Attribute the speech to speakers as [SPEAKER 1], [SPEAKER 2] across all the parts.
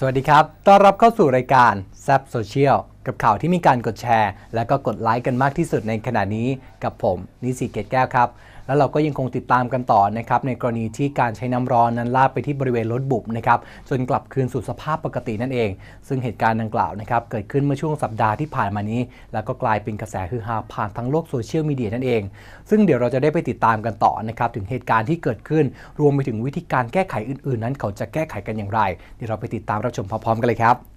[SPEAKER 1] สวัสดีครับ ต้อนรับเข้าสู่รายการแซ p โซเชียล กับข่าวที่มีการกดแชร์ และก็กดไลค์กันมากที่สุดในขณะนี้กับผมนิสิตเกตแก้วครับ แล้วเราก็ยังคงติดตามกันต่อนะครับในกรณีที่การใช้น้ำร้อนนั้นลากไปที่บริเวณรถบุบนะครับจนกลับคืนสู่สภาพปกตินั่นเอง ซึ่งเหตุการณ์ดังกล่าวนะครับเกิดขึ้นเมื่อช่วงสัปดาห์ที่ผ่านมานี้ แล้วก็กลายเป็นกระแสฮือฮาผ่านทั้งโลกโซเชียลมีเดียนั่นเอง ซึ่งเดี๋ยวเราจะได้ไปติดตามกันต่อนะครับถึงเหตุการณ์ที่เกิดขึ้น รวมไปถึงวิธีการแก้ไขอื่น ๆ นั้น เขาจะแก้ไขกันอย่างไร เดี๋ยวเราไปติดตามรับชมพร้อมๆกันเลยครับ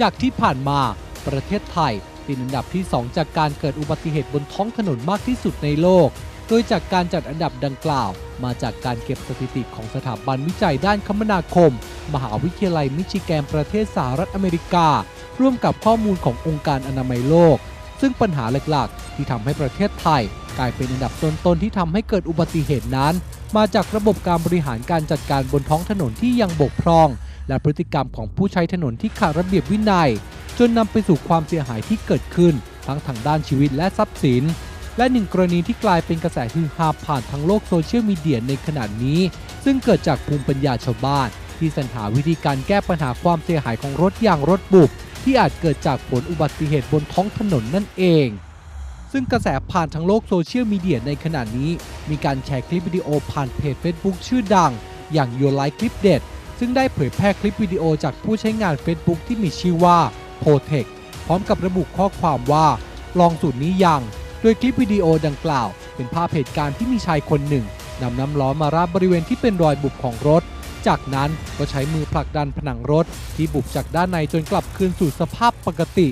[SPEAKER 2] จากที่ผ่านมาประเทศไทยติดอันดับที่ 2 จากการเกิดอุบัติเหตุบนท้องถนนมากที่สุดในโลก โดยจากการจัดอันดับดังกล่าว มาจากการเก็บสถิติของสถาบันวิจัยด้านคมนาคม มหาวิทยาลัยมิชิแกนประเทศสหรัฐอเมริกา ร่วมกับข้อมูลขององค์การอนามัยโลก ซึ่งปัญหาหลักๆ ที่ทำให้ประเทศไทย กลายเป็นอันดับต้นๆที่ทำให้เกิดอุบัติเหตุนั้น มาจากระบบการบริหารการจัดการบนท้องถนนที่ยังบกพร่อง และพฤติกรรมของผู้ใช้ถนนที่ขาดระเบียบวินัย จนนำไปสู่ความเสียหายที่เกิดขึ้น ทั้งทางด้านชีวิตและทรัพย์สิน และหนึ่งกรณีที่กลายเป็นกระแสฮือฮาผ่านทางโลกโซเชียลมีเดียในขณะนี้ ซึ่งเกิดจากภูมิปัญญาชาวบ้าน ที่สรรหาวิธีการแก้ปัญหาความเสียหายของรถอย่างรถบุบที่อาจเกิดจากผลอุบัติเหตุบนท้องถนนนั่นเองซึ่งกระแสผ่านทางโลกโซเชียลมีเดียในขณะนี้ มีการแชร์คลิปวิดีโอผ่านเพจ Facebook ชื่อดัง อย่าง Your Life Clip เด็ด ซึ่งได้เผยแพร่คลิปวิดีโอจากผู้ใช้งาน Facebook ที่มีชื่อว่า p o t e c พร้อมกับระบุข้อความว่า ลองสูตรนี้ยัง โดยคลิปวิดีโอดังกล่าว เป็นภาพเหตุการณ์ที่มีชายคนหนึ่งนำน้ำร้อนมาราบบริเวณที่เป็นรอยบุบของรถ จากนั้นก็ใช้มือผลักดันผนังรถ ที่บุบจากด้านในจนกลับคืนสู่สภาพปกติ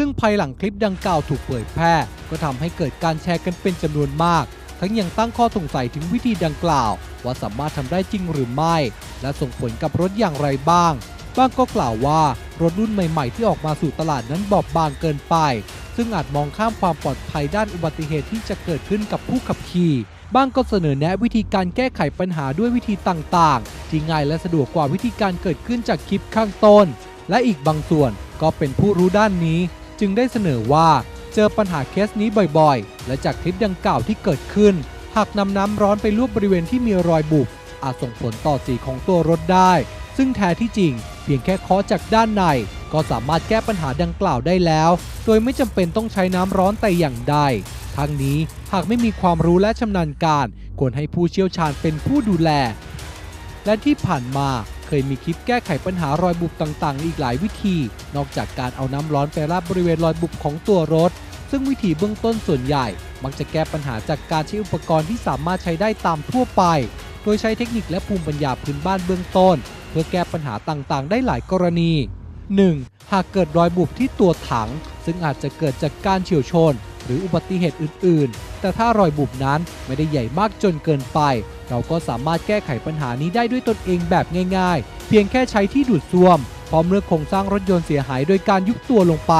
[SPEAKER 2] ซึ่งภายหลังคลิปดังกล่าวถูกเผยแพร่ ก็ทำให้เกิดการแชร์กันเป็นจำนวนมาก ทั้งยังตั้งข้อสงสัยถึงวิธีดังกล่าว ว่าสามารถทำได้จริงหรือไม่ และส่งผลกับรถอย่างไรบ้างบ้างก็กล่าวว่ารถรุ่นใหม่ ๆ ที่ออกมาสู่ตลาดนั้นบอบบางเกินไป ซึ่งอาจมองข้ามความปลอดภัยด้านอุบัติเหตุที่จะเกิดขึ้นกับผู้ขับขี่ บ้างก็เสนอแนะวิธีการแก้ไขปัญหาด้วยวิธีต่างๆ ที่ง่ายและสะดวกกว่าวิธีการเกิดขึ้นจากคลิปข้างต้น และอีกบางส่วนก็เป็นผู้รู้ด้านนี้ จึงได้เสนอว่าเจอปัญหาเคสนี้บ่อยๆ และจากคลิปดังกล่าวที่เกิดขึ้น หากนำน้ำร้อนไปลวกบริเวณที่มีรอยบุบอาจส่งผลต่อสีของตัวรถได้ ซึ่งแท้ที่จริง เพียงแค่เคาะจากด้านใน ก็สามารถแก้ปัญหาดังกล่าวได้แล้ว โดยไม่จำเป็นต้องใช้น้ำร้อนแต่อย่างใดทั้งนี้หากไม่มีความรู้และชำนาญการ ควรให้ผู้เชี่ยวชาญเป็นผู้ดูแล และที่ผ่านมา เคยมีคลิปแก้ไขปัญหารอยบุบต่างๆ อีกหลายวิธี นอกจากการเอาน้ำร้อนไปราดบริเวณรอยบุบของตัวรถ ซึ่งวิธีเบื้องต้นส่วนใหญ่ มักจะแก้ปัญหาจากการใช้อุปกรณ์ที่สามารถใช้ได้ตามทั่วไป โดยใช้เทคนิคและภูมิปัญญาพื้นบ้านเบื้องต้น เพื่อแก้ปัญหาต่างๆ ได้หลายกรณี 1. หากเกิดรอยบุบที่ตัวถัง ซึ่งอาจจะเกิดจากการเฉียวชน หรืออุบัติเหตุอื่น ๆ แต่ถ้ารอยบุบนั้นไม่ได้ใหญ่มากจนเกินไป เราก็สามารถแก้ไขปัญหานี้ได้ด้วยตนเองแบบง่าย ๆ เพียงแค่ใช้ที่ดูดซ่วมพร้อมเลือกโครงสร้างรถยนต์เสียหายโดยการยุบตัวลงไป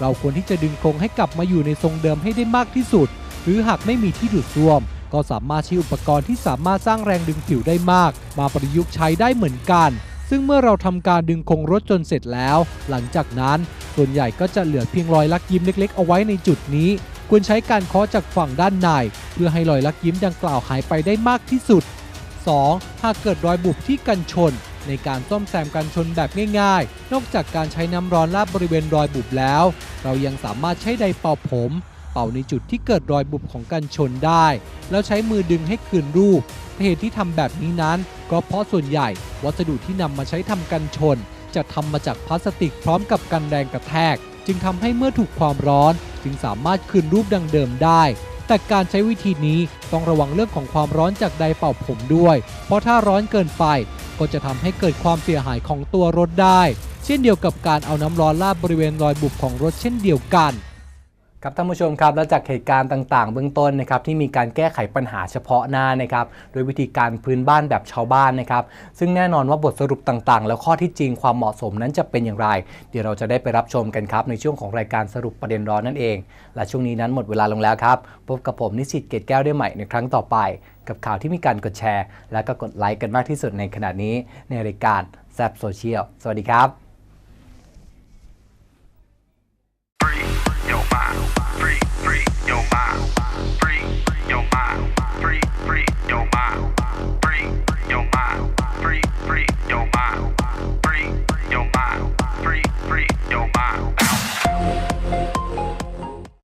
[SPEAKER 2] เราควรที่จะดึงโครงให้กลับมาอยู่ในทรงเดิมให้ได้มากที่สุด หรือหากไม่มีที่ดูดซ่วม ก็สามารถใช้อุปกรณ์ที่สามารถสร้างแรงดึงผิวได้มาก มาประยุกต์ใช้ได้เหมือนกัน ซึ่งเมื่อเราทำการดึงโครงรถจนเสร็จแล้ว หลังจากนั้นส่วนใหญ่ก็จะเหลือเพียงรอยลักยิ้มเล็กๆ เอาไว้ในจุดนี้ ควรใช้การเคาะจากฝั่งด้านใน เพื่อให้รอยลักยิ้มดังกล่าวหายไปได้มากที่สุด 2. หากเกิดรอยบุบที่กันชน ในการซ่อมแซมกันชนแบบง่ายๆ นอกจากการใช้น้ำร้อนราดบริเวณรอยบุบแล้ว เรายังสามารถใช้ไดเป่าผม เป่าในจุดที่เกิดรอยบุบของกันชนได้ แล้วใช้มือดึงให้คืนรูปเหตุที่ทำแบบนี้นั้น ก็เพราะส่วนใหญ่วัสดุที่นำมาใช้ทำกันชน จะทำมาจากพลาสติกพร้อมกับกันแรงกระแทก จึงทำให้เมื่อถูกความร้อน จึงสามารถคืนรูปดังเดิมได้ แต่การใช้วิธีนี้ต้องระวังเรื่องของความร้อนจากไดร์เป่าผมด้วย เพราะถ้าร้อนเกินไปก็จะทำให้เกิดความเสียหายของตัวรถได้ เช่นเดียวกับการเอาน้ำร้อนลาดบริเวณรอยบุบของรถเช่นเดียวกัน
[SPEAKER 1] ครับท่านผู้ชมครับและจากเหตุการณ์ต่าง ๆ เบื้องต้นนะครับที่มีการแก้ไขปัญหาเฉพาะหน้านะครับโดยวิธีการพื้นบ้านแบบชาวบ้านนะครับซึ่งแน่นอนว่าบทสรุปต่างๆ แล้วข้อที่จริงความเหมาะสมนั้นจะเป็นอย่างไร เดี๋ยวเราจะได้ไปรับชมกันครับในช่วงของรายการสรุปประเด็นร้อนนั่นเอง และช่วงนี้นั้นหมดเวลาลงแล้วครับพบกับผมนิสิตเกตแก้วได้ใหม่ในครั้งต่อไป กับข่าวที่มีการกดแชร์ และก็กดไลค์กันมากที่สุดในขณะนี้ ในรายการแซบโซเชียลสวัสดีครับ